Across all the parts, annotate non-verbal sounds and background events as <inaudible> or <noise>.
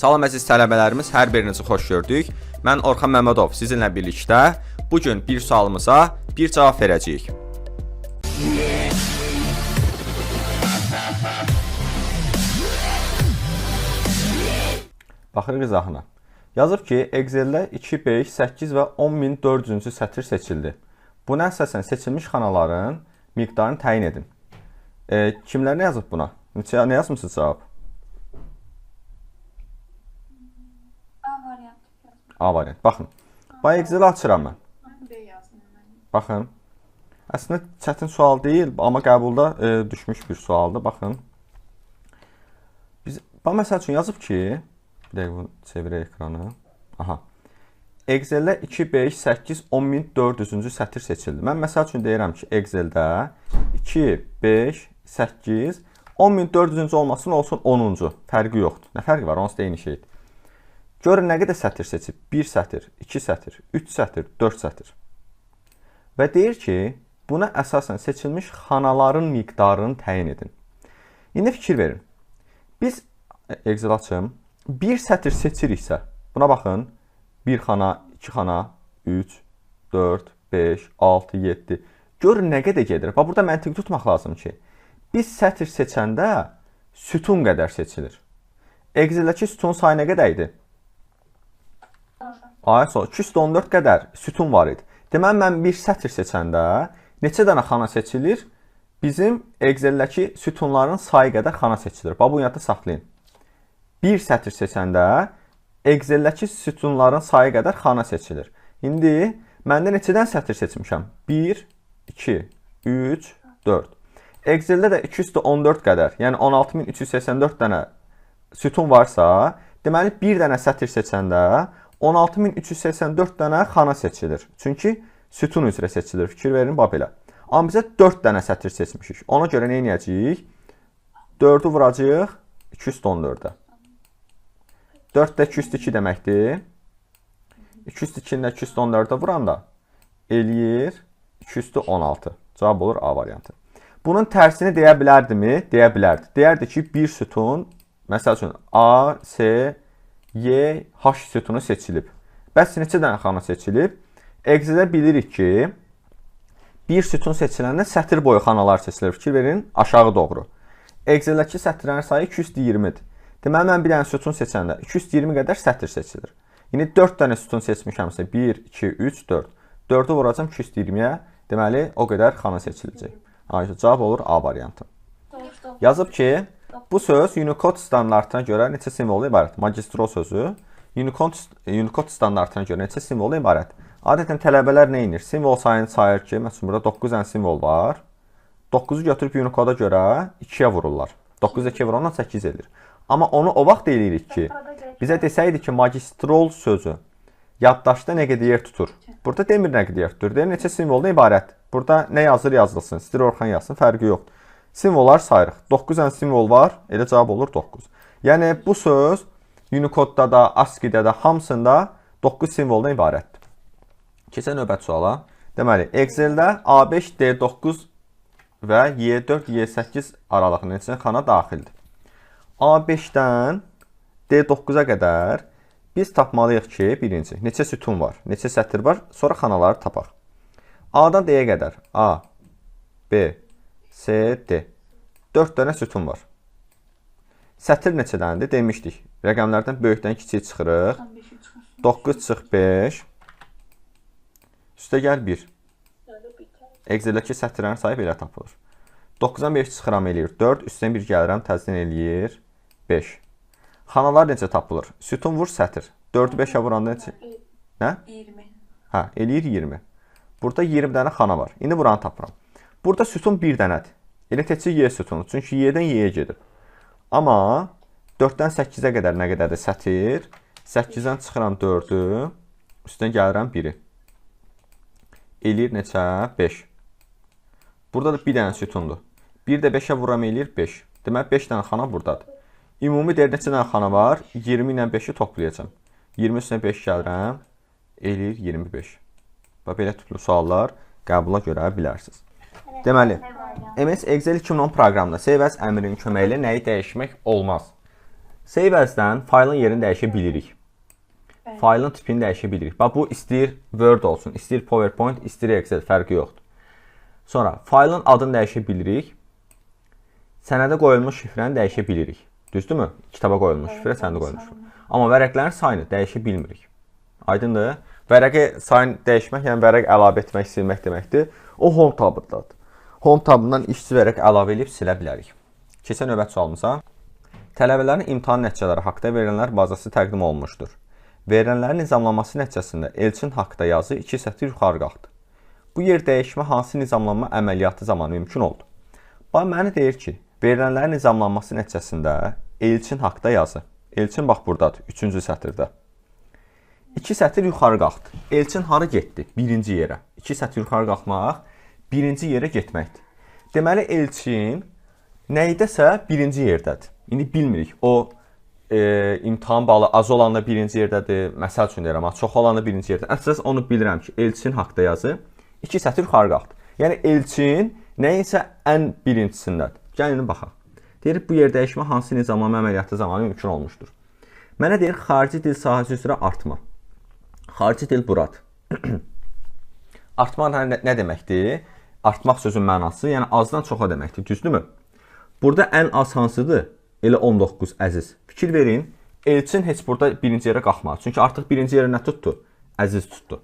Salam əziz tələbələrimiz, hər birinizi xoş gördük. Mən Orxan Məmmədov sizinlə birlikdə bu gün bir sualımıza bir cavab verəcəyik. Baxırıq izahına. Yazıb ki, Excel-də 2, 5, 8 və 10400-cü sətr seçildi. Buna əsasən seçilmiş xanaların miqdarını təyin edin. E, kimlər nə yazıb buna? Neçə nə yazmısınız cavab? A variantı yazdım. A variant. Baxın. Bu Excel-i açıram mən. Baxın. Əslində çətin sual deyil, amma qəbulda e, düşmüş bir sualdır. Baxın. Biz bax məsəl üçün yazıb ki, bir dəqiqə bunu çevirək ekranı. Aha. Excel-də 2, 5, 8, 10400-cü sətr seçildi. Mən məsəl üçün deyirəm ki, Excel-də 2, 5, 8, 10400-cü olmasın olsun 10-cu. Fərqi yoxdur. Nə fərqi var? Onsuz da eyni şeydir. Görün nə qədər sətr seçib? 1 sətr, 2 sətr, 3 sətr, 4 sətr. Və deyir ki, buna əsasən seçilmiş xanaların miqdarını təyin edin. İndi fikir verin. Biz e, Excel açım. Bir sətr seçiriksə, buna baxın. 1 xana, 2 xana, 3, 4, 5, 6, 7. Görün nə qədər gedir. Bax burada məntiq tutmaq lazım ki, biz sətr seçəndə sütun qədər seçilir. Excel-dəki sütun sayı nə qədər idi? Ay, sol 214 qədər sütun var idi. Deməli mən bir sətr seçəndə neçə dənə xana seçilir? Bizim Excel-dəki sütunların sayı qədər xana seçilir. Bax bu yadda saxlayın. Bir sətr seçəndə Excel-dəki sütunların sayı qədər xana seçilir. İndi məndə neçədən sətr seçmişəm? 1 2 3 4. Excel-də də 214 qədər, yəni 16384 dənə sütun varsa, deməli bir dənə sətr seçəndə 16384 dənə xana seçilir. Çünki sütun üzrə seçilir. Fikir verin bax belə. Amma bizə 4 dənə sətr seçmişik. Ona görə nə edəcəyik? 4-ü vuracağıq 214-ə. 4 də 202 deməkdir. 202-ni də 214-ə vuranda eləyir 216. Cavab olur A variantı. Bunun tərsini deyə bilərdimi? Deyə bilərdi. Deyərdi ki, bir sütun, məsəl üçün A, C, Y, H sütunu seçilib. Bəs neçə dənə xana seçilib? Excel-də bilirik ki, bir sütun seçiləndə sətr boyu xanalar seçilir. Fikir verin, aşağı doğru. Excel-dəki sətrlərin sayı 220-dir. Deməli mən bir dənə sütun seçəndə 220 qədər sətr seçilir. İndi 4 dənə sütun seçmişəmsə 1, 2, 3, 4. 4-ü vuracam 220-yə. Deməli o qədər xana seçiləcək. Ayşə cavab olur A variantı. Yazıb ki, bu söz Unicode standartına görə neçə simvoldan ibarət? Magistro sözü Unicode Unicode standartına görə neçə simvoldan ibarət? Adətən tələbələr nə edir? Simvol sayını sayır ki, məsələn burada 9 dənə simvol var. 9-u götürüb Unicode-a görə 2-yə vururlar. 9 2 vurandan 8 edir. Amma onu o vaxt eləyirik ki, bizə desəydi ki, magistrol sözü yaddaşda nə qədər yer tutur. Burada demir nə qədər yer tutur. Deyir neçə simvoldan ibarət. Burada nə yazır yazılsın. İstir Orxan yazsın, fərqi yoxdur. Simvollar sayırıq. 9 dənə simvol var, elə cavab olur 9. Yəni bu söz Unicode-da da, ASCII-də də hamısında 9 simvoldan ibarətdir. Keçən növbəti suala. Deməli, Excel-də A5, D9 və Y4, Y8 aralığının neçə xana daxildir? A5-dən D9-a qədər biz tapmalıyıq ki, birinci, neçə sütun var, neçə sətr var, sonra xanaları tapaq. A-dan D-yə qədər A, B, C, D. 4 dənə sütun var. Sətr neçə dənədir demişdik. Rəqəmlərdən böyükdən kiçiyə çıxırıq. 15 çıxır. 9 çıx 5. Üstə gəl 1. Excel-dəki sətirlərin sayı belə tapılır. 9-dan 5 çıxıram eləyir 4, üstdən 1 gəlirəm, təzədən eləyir 5. Xanalar necə tapılır? Sütun vur sətr. 4-ü 5-ə vuranda neçə? Nə? 20. Hə, eləyir 20. Burada 20 dənə xana var. İndi buranı tapıram. Burada sütun 1 dənədir. Elə təkcə Y sütunu. Çünki Y-dən Y-yə gedir. Amma 4-dən 8-ə qədər nə qədərdir sətr? 8-dən çıxıram 4-ü, üstdən gəlirəm 1-i. Eləyir neçə? 5. Burada da bir dənə sütundur. 1 də 5-ə vuram eləyir 5. Deməli 5 dənə xana burdadır. Ümumi deyir neçə dənə xana var? 20 ilə 5-i toplayacağam. 20 üstünə 5 gəlirəm, eləyir 25. Və belə tipli suallar qəbula görə bilərsiniz. Deməli, MS Excel 2010 proqramında save as əmrinin köməyi ilə nəyi dəyişmək olmaz? Save as-dən faylın yerini dəyişə bilirik. Faylın tipini dəyişə bilirik. Bax bu istəyir Word olsun, istəyir PowerPoint, istəyir Excel, fərqi yoxdur. Sonra faylın adını dəyişə bilirik. Sənədə qoyulmuş şifrəni dəyişə bilirik. Düzdürmü? Kitaba qoyulmuş şifrə sənədə qoyulmuş. Amma vərəqlərin sayını dəyişə bilmirik. Aydındır? Vərəqə sayını dəyişmək, yəni vərəq əlavə etmək, silmək deməkdir. O home tabındadır. Home tabından işçi vərəq əlavə edib silə bilərik. Keçən növbət sualımıza Tələbələrin imtahan nəticələri haqqında verilənlər bazası təqdim olunmuşdur. Verilənlərin nizamlanması nəticəsində Elçin haqqında yazı 2 sətr yuxarı qalxdı. Bu yer dəyişmə hansı nizamlanma əməliyyatı zamanı mümkün oldu? Bax məni deyir ki, verilənlərin nizamlanması nəticəsində Elçin haqqında yazı. Elçin bax burdadır, 3-cü sətirdə. 2 sətr yuxarı qalxdı. Elçin hara getdi? Birinci yerə. 2 sətr yuxarı qalxmaq birinci yerə getməkdir. Deməli Elçin nəydəsə birinci yerdədir. İndi bilmirik. O e, imtahan balı az olanda birinci yerdədir. Məsəl üçün deyirəm, amma çox olanda birinci yerdə. Əsas onu bilirəm ki, Elçin haqqında yazı 2 sətr yuxarı qalxdı. Yəni Elçin nəyinsə ən birincisindədir. Gəlin baxaq. Deyir bu yer dəyişmə hansı nizamlama əməliyyatı zamanı mümkün olmuşdur? Mənə deyir xarici dil sahəsi üzrə artma. Xarici dil buradır. <clears throat> Artmaq nə, nə deməkdir? Artmaq sözün mənası, yəni azdan çoxa deməkdir, düzdürmü? Burada ən az hansıdır? Elə 19 əziz. Fikir verin. Elçin heç burada birinci yerə qalxmadı. Çünki artıq birinci yerə nə tutdu? Əziz tutdu.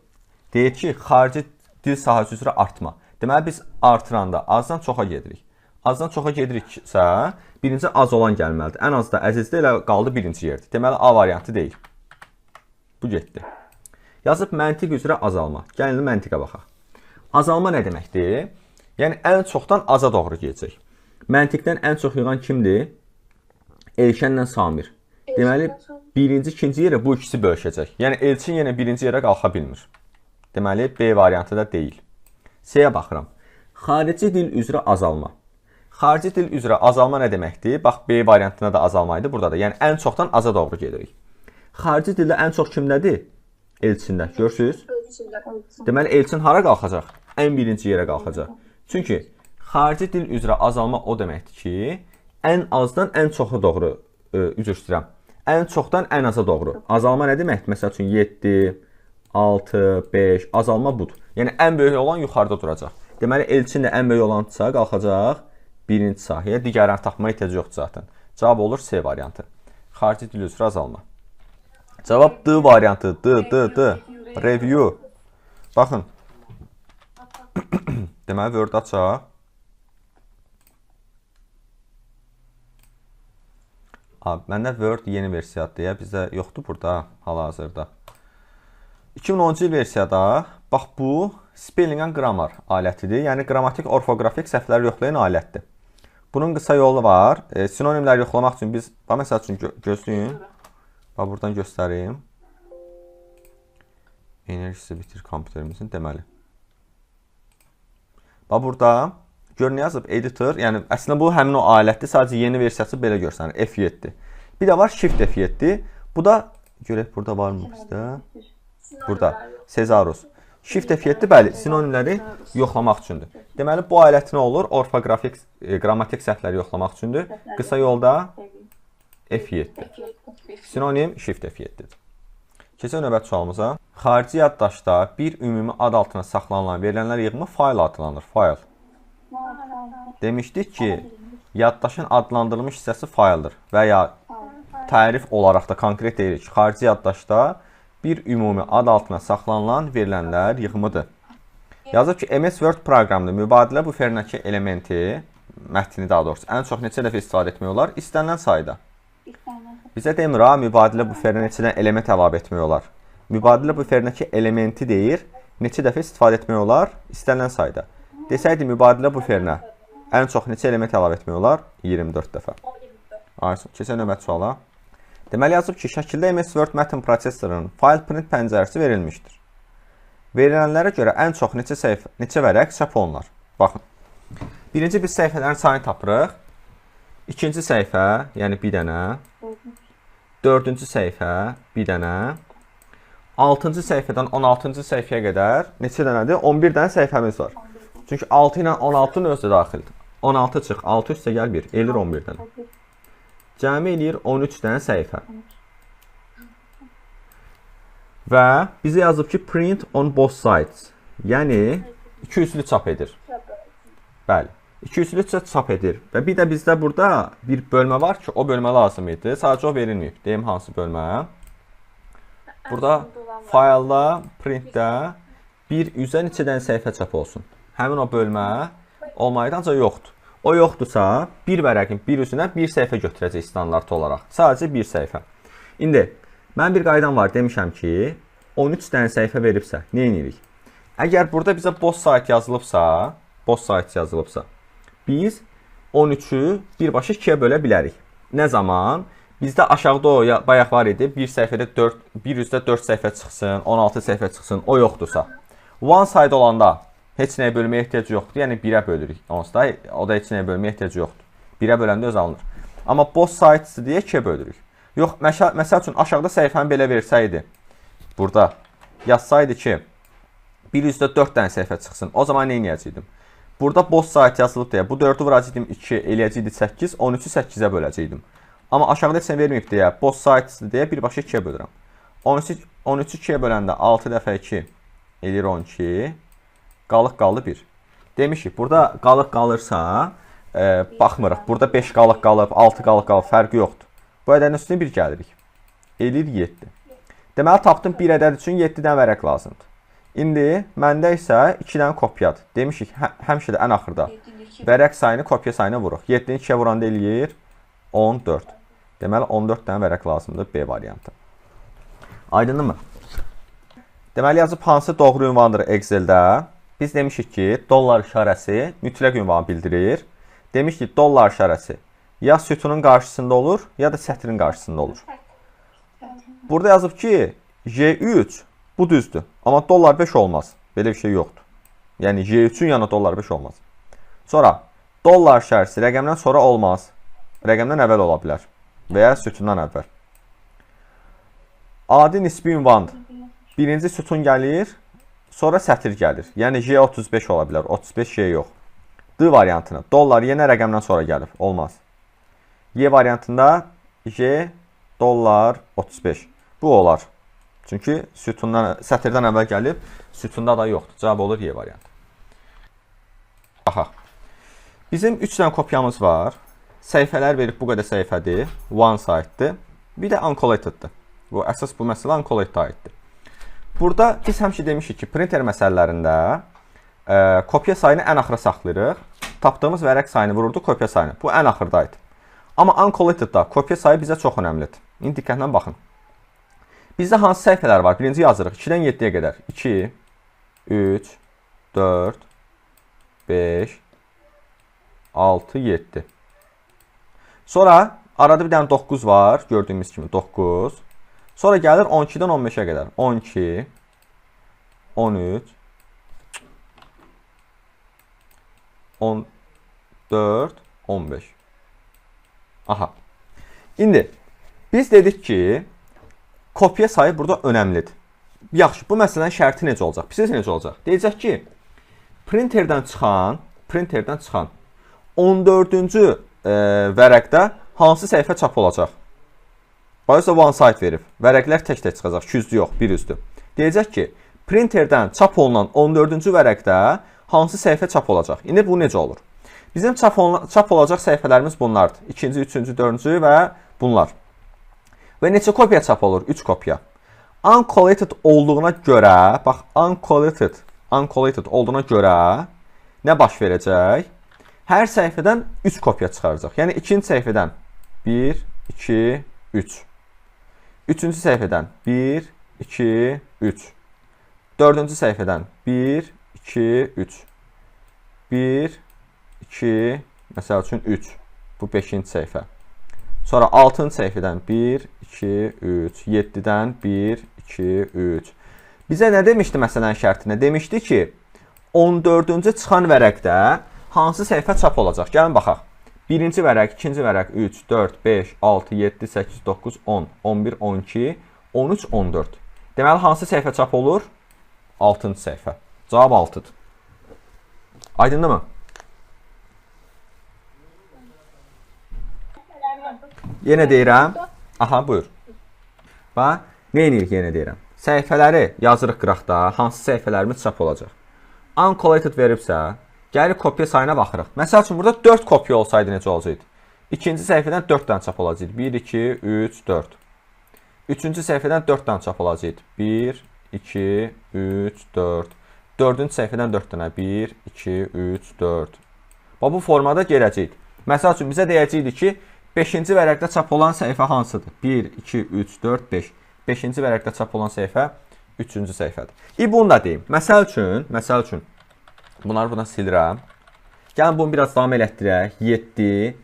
Deyir ki, xarici dil sahəsi üzrə artma. Deməli biz artıranda azdan çoxa gedirik. Azdan çoxa gediriksə, birinci az olan gəlməlidir. Ən az da əzizdə elə qaldı birinci yerdə. Deməli A variantı deyil. Bu getdi. Yazıb məntiq üzrə azalma. Gəlin məntiqə baxaq. Azalma nə deməkdir? Yəni ən çoxdan aza doğru gedəcək. Məntiqdən ən çox yığan kimdir? Elşənlə Samir. Deməli birinci, ikinci yerə bu ikisi bölüşəcək. Yəni Elçin yenə birinci yerə qalxa bilmir. Deməli B variantı da deyil. C-yə baxıram. Xarici dil üzrə azalma. Xarici dil üzrə azalma nə deməkdir? Bax B variantında da azalma idi, burada da. Yəni ən çoxdan aza doğru gedirik. Xarici dildə ən çox kimdədir? Elçində. Görürsüz? Deməli Elçin hara qalxacaq? Ən birinci yerə qalxacaq. Çünki xarici dil üzrə azalma o deməkdir ki, ən azdan ən çoxa doğru ə, üzr istəyirəm. Ən çoxdan ən aza doğru. Azalma nə deməkdir? Məsəl üçün 7, 6, 5, azalma budur. Yəni ən böyük olan yuxarıda duracaq. Deməli Elçin də ən böyük olansa qalxacaq birinci sahəyə. Digərini tapmaya ehtiyac yoxdur zaten. Cavab olur C variantı. Xarici dil üzrə azalma. Cavab D variantı. D, D, D. Review. Baxın. Deməli Word açaq. Abi, məndə Word yeni versiyadır deyə bizdə yoxdur burada hal-hazırda. 2010-cu il versiyada bax bu spelling and grammar alətidir. Yəni qrammatik, orfoqrafik səhvləri yoxlayan alətdir. Bunun qısa yolu var. E, sinonimlər yoxlamaq üçün biz bax məsəl üçün gö gözləyin. Bax buradan göstərim. Enerjisi bitir kompüterimizin deməli. Bax burada gör nə yazıb editor. Yəni əslində bu həmin o alətdir. Sadəcə yeni versiyası belə göstərir. F7. Bir də var Shift F7. Bu da görək burada varmı bizdə? Burada Cesarus. Shift F7 bəli, sinonimləri yoxlamaq üçündür. Deməli bu alət nə olur? Orfoqrafik, e, qrammatik səhvləri yoxlamaq üçündür. Qısa yolda F7. Sinonim Shift F7-dir. Keçən növbət sualımıza. Xarici yaddaşda bir ümumi ad altına saxlanılan verilənlər yığımı fayl adlanır. Fayl. Demişdik ki, yaddaşın adlandırılmış hissəsi fayldır və ya tərif olaraq da konkret deyirik ki, xarici yaddaşda bir ümumi ad altına saxlanılan verilənlər yığımıdır. Yazıb ki, MS Word proqramında mübadilə buferindəki elementi, mətni daha doğrusu, ən çox neçə dəfə istifadə etmək olar? İstənilən sayda. Bizə demir ha, mübadilə buferinə neçə dənə element əlavə etmək olar. Mübadilə buferindəki elementi deyir, neçə dəfə istifadə etmək olar? İstənilən sayda. Desəydi mübadilə buferinə ən çox neçə element əlavə etmək olar? 24 dəfə. Aysun, keçən növbət suala. Deməli yazıb ki, şəkildə MS Word mətn prosesorunun file print pəncərəsi verilmişdir. Verilənlərə görə ən çox neçə səhifə, neçə vərəq çap olunur? Baxın. Birinci biz səhifələrin sayını tapırıq. İkinci səhifə, yəni bir dənə. Dördüncü səhifə, bir dənə. 6-cı səhifədən 16-cı səhifəyə qədər neçə dənədir? 11 dənə səhifəmiz var. Çünki 6 ilə 16-nın özü də daxildir. 16 çıx, 6 üstə gəl 1, eləyir 11 dənə. Cəmi eləyir 13 dənə səhifə. Və bizə yazıb ki, print on both sides. Yəni iki üzlü çap edir. Bəli. İki üzlü çap çap edir. Və bir də bizdə burada bir bölmə var ki, o bölmə lazım idi. Sadəcə o verilməyib. Deyim hansı bölmə? Burada faylda, printdə bir üzə neçə dənə səhifə çap olsun. Həmin o bölmə olmaydı, ancaq yoxdur. O yoxdursa, bir vərəqin bir üzünə bir səhifə götürəcək standart olaraq. Sadəcə bir səhifə. İndi mən bir qaydam var, demişəm ki, 13 dənə səhifə veribsə, nə edirik? Əgər burada bizə boş sayt yazılıbsa, boş sayt yazılıbsa, biz 13-ü birbaşa 2-yə bölə bilərik. Nə zaman? Bizdə aşağıda o ya- bayaq var idi. Bir səhifədə 4, bir üzdə 4 səhifə çıxsın, 16 səhifə çıxsın, o yoxdursa. One side olanda heç nəyə bölməyə ehtiyac yoxdur. Yəni 1-ə bölürük. Onsuz da o da heç nəyə bölməyə ehtiyac yoxdur. 1-ə böləndə öz alınır. Amma both sides deyə 2-yə bölürük. Yox, məsəl, üçün aşağıda səhifəni belə versəydi, burada yazsaydı ki, bir üzdə 4 dənə səhifə çıxsın. O zaman nə edəcəydim? Burada boş sayt yazılıb deyə bu 4-ü vuracaqdım 2, eləyəcəydi 8, 13-ü 8-ə böləcəydim. Amma aşağıda heç nə verməyib deyə boş saytdır deyə birbaşa 2-yə bölürəm. 13-ü 13-ü 2-yə böləndə 6 dəfə 2 eləyir 12. Qalıq qaldı 1. Demişik, burada qalıq qalırsa, e, baxmırıq. Burada 5 qalıq qalıb, 6 qalıq qalıb, fərqi yoxdur. Bu ədədin üstünə 1 gəlirik. Eləyir 7. Deməli tapdım 1 ədəd üçün 7 dənə vərəq lazımdır. İndi məndə isə 2 dənə kopyadır. Demişik, hə, həmişə də ən axırda vərəq sayını kopya sayına vururuq. 7-ni 2-yə vuranda eləyir 14. Deməli 14 dənə vərəq lazımdır B variantı. Aydınmı? Deməli yazıb hansı doğru ünvandır Excel-də? Biz demişik ki, dollar işarəsi mütləq ünvanı bildirir. Demişik ki, dollar işarəsi ya sütunun qarşısında olur, ya da sətrin qarşısında olur. Burada yazıb ki, J3 bu düzdür. Amma dollar 5 olmaz. Belə bir şey yoxdur. Yəni J3-ün yanına dollar 5 olmaz. Sonra dollar şərsi rəqəmdən sonra olmaz. Rəqəmdən əvvəl ola bilər və ya sütundan əvvəl. Adi nisbi ünvandır. Birinci sütun gəlir, sonra sətr gəlir. Yəni J35 ola bilər, 35 J yox. D variantını dollar yenə rəqəmdən sonra gəlib, olmaz. Y variantında J dollar 35. Bu olar. Çünki sütundan sətirdən əvvəl gəlib, sütunda da yoxdur. Cavab olur Y variantı. Aha. Bizim 3 dənə kopyamız var. Səhifələr verib bu qədər səhifədir. One side-dir. Bir də uncollected-dir. Bu əsas bu məsələ uncollected aiddir. Burada biz həmişə demişik ki, printer məsələlərində ə, kopya sayını ən axıra saxlayırıq. Tapdığımız vərəq sayını vururduq kopya sayını. Bu ən axırda idi. Amma uncollected-da kopya sayı bizə çox əhəmilidir. İndi diqqətlə baxın. Bizdə hansı səhifələr var? Birinci yazırıq 2-dən 7-yə qədər. 2 3 4 5 6 7. Sonra arada bir dənə 9 var, gördüyümüz kimi 9. Sonra gəlir 12-dən 15-ə qədər. 12 13 14 15. Aha. İndi biz dedik ki, kopya sayı burada önəmlidir. Yaxşı, bu məsələnin şərti necə olacaq? Pis necə olacaq? Deyəcək ki, printerdən çıxan, printerdən çıxan 14-cü e, vərəqdə hansı səhifə çap olacaq? Bayısa one side verib. Vərəqlər tək-tək çıxacaq. 200 yox, bir üzdür. Deyəcək ki, printerdən çap olunan 14-cü vərəqdə hansı səhifə çap olacaq? İndi bu necə olur? Bizim çap, olunan, çap olacaq səhifələrimiz bunlardır. İkinci, üçüncü, dördüncü və bunlar. Və neçə kopya çap olur? 3 kopya. Uncollected olduğuna görə, bax uncollected, uncollected olduğuna görə nə baş verəcək? Hər səhifədən 3 kopya çıxaracaq. Yəni ikinci səhifədən 1, 2, 3. Üçüncü səhifədən 1, 2, 3. Dördüncü səhifədən 1, 2, 3. 1, 2, məsəl üçün 3. Bu 5-ci səhifə. Sonra 6-cı səhifədən 1, 2, 3, 7-dən 1, 2, 3. Bizə nə demişdi məsələn şərtinə? Demişdi ki, 14-cü çıxan vərəqdə hansı səhifə çap olacaq? Gəlin baxaq. Birinci vərəq, ikinci vərəq 3, 4, 5, 6, 7, 8, 9, 10, 11, 12, 13, 14. Deməli hansı səhifə çap olur? 6-cı səhifə. Cavab 6-dır. Aydındır mı? Yenə deyirəm. Aha, buyur. Bax, nə edirik yenə deyirəm. Səhifələri yazırıq qıraqda, hansı səhifələrimiz çap olacaq. Uncollated veribsə, gəlirik kopya sayına baxırıq. Məsəl üçün burada 4 kopya olsaydı necə olacaqdı? İkinci səhifədən 4 dənə çap olacaqdı. 1 2 3 4. Üçüncü səhifədən 4 dənə çap olacaqdı. 1 2 3 4. Dördüncü səhifədən 4 dənə. 1 2 3 4. Bax bu formada gələcək. Məsəl üçün bizə deyəcəkdi ki, 5-ci vərəqdə çap olan səhifə hansıdır? 1 2 3 4 5. 5-ci vərəqdə çap olan səhifə 3-cü səhifədir. İ bunu da deyim. Məsəl üçün, məsəl üçün bunları buna silirəm. Gəlin bunu biraz davam elətdirək. 7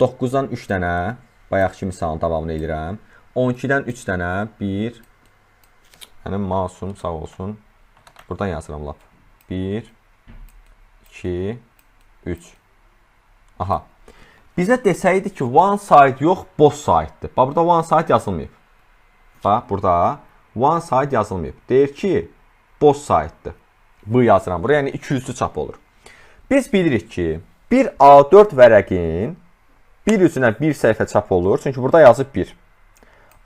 9-dan 3 dənə, bayaqki misalın davamını eləyirəm. 12-dən 3 dənə, 1 Mənim masum sağ olsun. Buradan yazıram lap. 1 2 3 Aha. Bizə desəydi ki, one side yox, both side'dir. Bax burada one side yazılmayıb. Bax burada one side yazılmayıb. Deyir ki, both side'dir. Bu yazıram buraya, yəni 200-lü çap olur. Biz bilirik ki, bir A4 vərəqin bir üzünə bir səhifə çap olur. Çünki burada yazıb 1.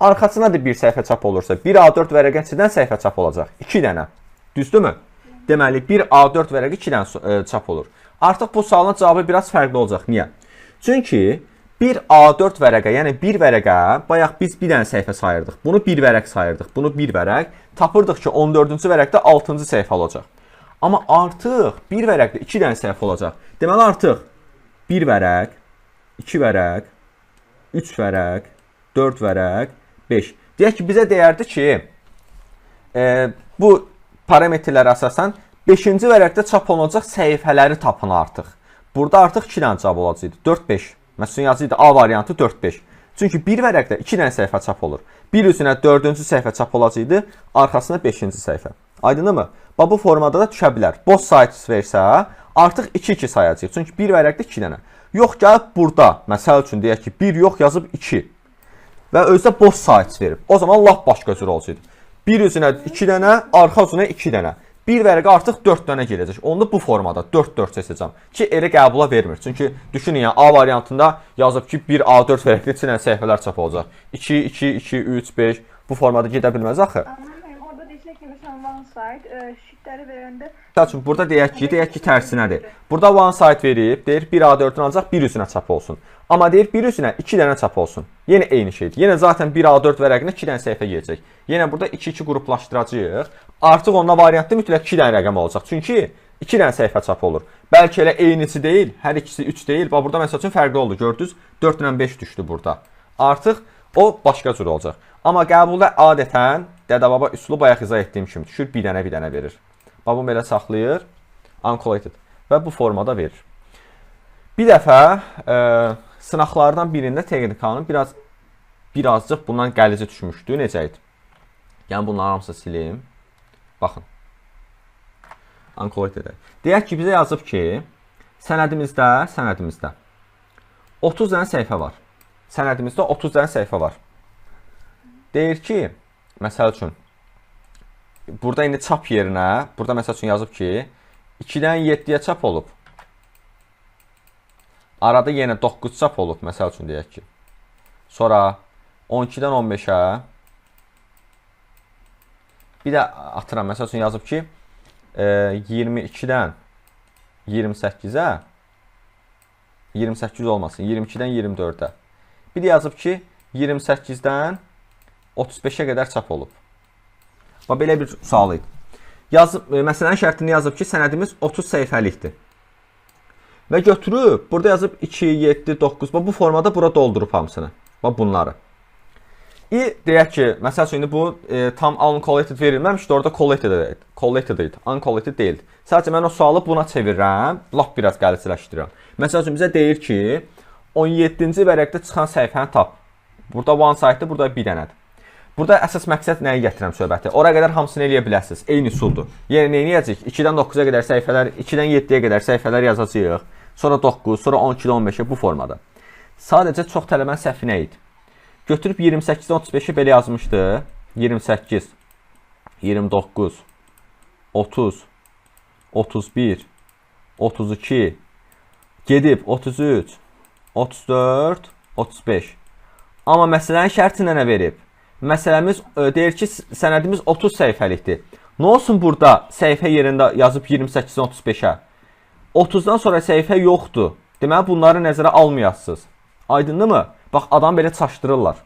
Arxasına da bir səhifə çap olursa, bir A4 vərəqin içindən səhifə çap olacaq. 2 dənə. Düzdürmü? Deməli, bir A4 vərəqi 2 dənə e, çap olur. Artıq bu sualın cavabı biraz fərqli olacaq. Niyə? Çünki bir A4 vərəqə, yəni bir vərəqə, bayaq biz bir dənə səhifə sayırdıq. Bunu bir vərəq sayırdıq. Bunu bir vərəq. Tapırdıq ki, 14-cü vərəqdə 6-cı səhifə olacaq. Amma artıq bir vərəqdə 2 dənə səhifə olacaq. Deməli artıq bir vərəq, 2 vərəq, 3 vərəq, 4 vərəq, 5. Deyək ki, bizə deyərdi ki, e, bu parametrlərə əsasən 5-ci vərəqdə çap olunacaq səhifələri tapın artıq. Burada artıq 2 dənə cavab olacaqdı. 4-5. Məsələn yazıydı A variantı 4-5. Çünki bir vərəqdə 2 dənə səhifə çap olur. Bir üzünə 4-cü səhifə çap olacaqdı, arxasına 5-ci səhifə. Aydınmı? Bax bu formada da düşə bilər. Both sides versə, artıq 2-2 sayacağıq. Çünki bir vərəqdə 2 dənə. Yox, gəlib burada, məsəl üçün deyək ki, 1 yox yazıb 2 və özdə both sides verib. O zaman lap başqa cür olacaqdı. Bir üzünə 2 dənə, arxa üzünə 2 dənə. Bir vərəqə artıq 4 dənə gələcək. Onu da bu formada 4-4 seçəcəm ki, elə qəbula vermir. Çünki düşünün, yəni A variantında yazıb ki, bir A4 vərəqdə içinə səhifələr çap olacaq. 2 2 2 3 5 bu formada gedə bilməz axı. Orada desək ki, məsələn, one side, e, sheetləri verəndə Məsəl üçün burada deyək ki, deyək ki, tərsinədir. Burada one side verib, deyir 1 A4-ün ancaq bir üzünə çap olsun. Amma deyir bir üzünə 2 dənə çap olsun. Yenə eyni şeydir. Yenə zaten 1 A4 vərəqinə 2 dənə səhifə gələcək. Yenə burada 2-2 qruplaşdıracağıq. Artıq onda variantda mütləq 2 dənə rəqəm olacaq. Çünki 2 dənə səhifə çap olur. Bəlkə elə eynisi deyil, hər ikisi 3 deyil. Bax burada məsəl üçün fərqli oldu. Gördünüz? 4 ilə 5 düşdü burada. Artıq o başqa cür olacaq. Amma qəbulda adətən dədə-baba üsulu bayaq izah etdiyim kimi düşür, bir dənə bir dənə verir. Bax bunu belə saxlayır. Uncollated və bu formada verir. Bir dəfə e, sınaqlardan birində texnikanın biraz birazcıq bundan qəlici düşmüşdü. Necə idi? Yəni bunların hamısını silim. Baxın. Uncollated edək. Deyək ki, bizə yazıb ki, sənədimizdə, sənədimizdə 30 dənə səhifə var. Sənədimizdə 30 dənə səhifə var. Deyir ki, məsəl üçün burada indi çap yerinə, burada məsəl üçün yazıb ki, 2-dən 7-yə çap olub. Arada yenə 9 çap olub, məsəl üçün deyək ki. Sonra 12-dən 15-ə bir də atıram, məsəl üçün yazıb ki, e, 22-dən 28-ə 28 olmasın, 22-dən 24-ə. Bir də yazıb ki, 28-dən 35-ə qədər çap olub. Bax belə bir sual idi. Yazıb e, məsələnin şərtini yazıb ki, sənədimiz 30 səhifəlikdir. Və götürüb burada yazıb 2, 7, 9. Bax bu formada bura doldurub hamısını. Bax bunları. İ deyək ki, məsəl üçün indi bu e, tam uncollected verilməmişdi, orada collected idi. Collected idi, uncollected deyildi. Sadəcə mən o sualı buna çevirirəm, lap biraz qəlizləşdirirəm. Məsəl üçün bizə deyir ki, 17-ci vərəqdə çıxan səhifəni tap. Burada one side-dir, burada bir dənədir. Burada əsas məqsəd nəyə gətirirəm söhbəti? Ora qədər hamısını eləyə bilərsiniz. Eyni üsuldur. Yəni nə edəcəyik? 2-dən 9-a qədər səhifələr, 2-dən 7-yə qədər səhifələr yazacağıq. Sonra 9, sonra 12-dən 15-ə bu formada. Sadəcə çox tələbənin səhvi nə idi? Götürüb 28-dən 35-i belə yazmışdı. 28, 29, 30, 31, 32, gedib 33, 34, 35. Amma məsələnin şərti nə verib? Məsələmiz ə, deyir ki, sənədimiz 30 səhifəlikdir. Nə olsun burada səhifə yerində yazıb 28-dən 35-ə? 30-dan sonra səhifə yoxdur. Deməli bunları nəzərə almayasınız. Aydındırmı? Bax adam belə çaşdırırlar.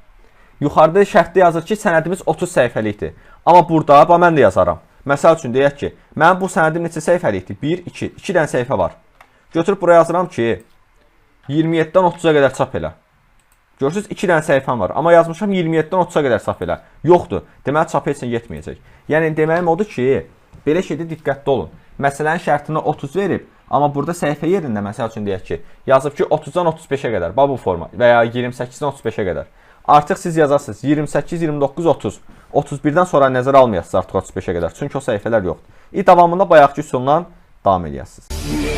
Yuxarıda şərtdə yazır ki, sənədimiz 30 səhifəlikdir. Amma burada bax mən də yazaram. Məsəl üçün deyək ki, mənim bu sənədim neçə səhifəlikdir? 1, 2. 2 dənə səhifə var. Götürüb buraya yazıram ki, 27-dən 30-a qədər çap elə. Görürsüz 2 dənə səhifəm var, amma yazmışam 27-dən 30-a qədər çap elə. Yoxdur. Deməli çap nə yetməyəcək. Yəni deməyim odur ki, belə şeydə diqqətli olun. Məsələnin şərtinə 30 verib, amma burada səhifə yerində məsəl üçün deyək ki, yazıb ki 30-dan 35-ə qədər, bax bu forma və ya 28-dən 35-ə qədər. Artıq siz yazarsınız 28, 29, 30. 31-dən sonra nəzərə almayasınız artıq 35-ə qədər. Çünki o səhifələr yoxdur. İ davamında bayaqki üsuldan davam eləyəsiniz.